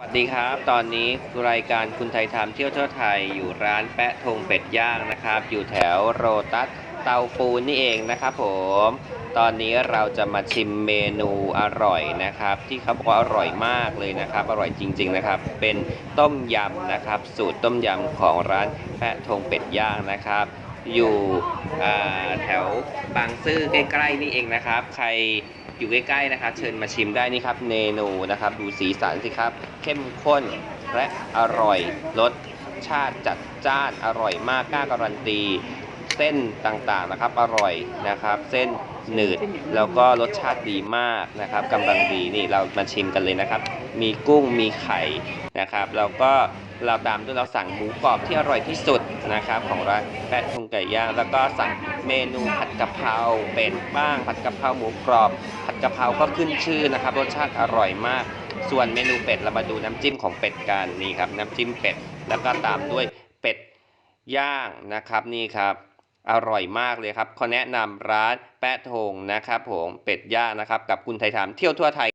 สวัสดีครับ ตอนนี้รายการคุณไทยทำเที่ยวทั่วไทยอยู่ร้านแปะทงเป็ดย่างนะครับ อยู่แถวโรตัสเตาปูนนี่เองนะครับผม ตอนนี้เราจะมาชิมเมนูอร่อยนะครับ ที่เขาบอกว่าอร่อยมากเลยนะครับ อร่อยจริง ๆนะครับ เป็นต้มยำนะครับ สูตรต้มยำของร้านแปะทงเป็ดย่างนะครับ อยู่แถวบางซื่อใกล้ๆนี่เองนะครับ ใคร อยู่ใกล้ๆนะครับ เชิญมาชิมได้นี่ครับเมนูนะครับ ดูสีสันสิครับ เข้มข้นและอร่อยรสชาติจัดจ้านอร่อยมากกล้าการันตี เส้นต่างๆนะครับ อร่อยนะครับ เส้นหนืดแล้วก็รสชาติดีมากนะครับกำลังดีนี่เรามาชิมกันเลยนะครับ มีกุ้งมีไข่นะครับแล้วก็เราตามด้วยเราสั่งหมูกรอบที่อร่อยที่สุดนะครับของร้านแปะทงไก่ย่างแล้วก็สั่งเมนูผัดกะเพราเป็ดบ้าง ผัดกะเพราหมูกรอบ ผัดกะเพราก็ขึ้นชื่อนะครับ รสชาติอร่อยมาก ส่วนเมนูเป็ดเรามาดูน้ำจิ้มของเป็ดกันนี่ครับน้ำจิ้มเป็ดแล้วก็ตามด้วยเป็ดย่างนะครับนี่ครับ อร่อยมากเลยครับขอแนะนำร้านแปะทงนะครับผมเป็ดย่างนะครับ กับคุณไทยทามเที่ยวทั่วไทย